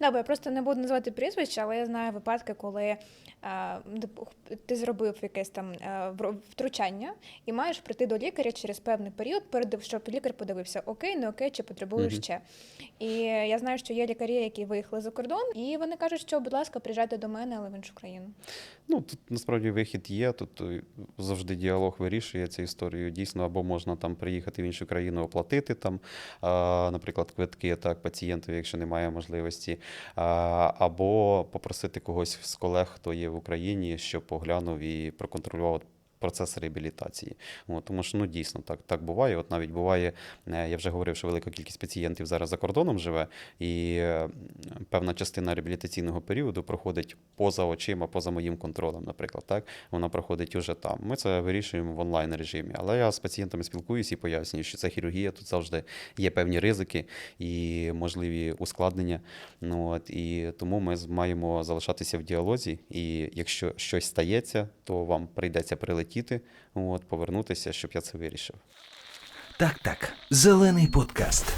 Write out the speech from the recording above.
Да, бо я просто не буду називати прізвища, але я знаю випадки, коли е, ти зробив якесь там е, втручання і маєш прийти до лікаря через певний період, перед- щоб лікар подивився, окей, не окей, чи потребуєш Мгм. ще. І я знаю, що є лікарі, які виїхали за кордон, і вони кажуть, що, будь ласка, приїжджайте до мене, але в іншу країну. Ну, тут насправді вихід є. Тут е, завжди діалог вирішує цю історію. Дійсно, або можна там приїхати в іншу країну, оплатити там, наприклад, квитки так, пацієнтові, якщо немає можливості, а, або попросити когось з колег, хто є в Україні, щоб поглянув і проконтролював. Процес реабілітації. От, тому що ну дійсно так, так буває. От навіть буває, е, я вже говорив, що велика кількість пацієнтів зараз за кордоном живе, і певна частина реабілітаційного періоду проходить поза очима, поза моїм контролем, наприклад. Так вона проходить уже там. Ми це вирішуємо в онлайн режимі. Але я з пацієнтами спілкуюся і пояснюю, що це хірургія, тут завжди є певні ризики і можливі ускладнення. Ну от і тому ми маємо залишатися в діалозі. І якщо щось стається, то вам прийдеться прилетіти, от повернутися, щоб я це вирішив. Так, так. Зелений подкаст.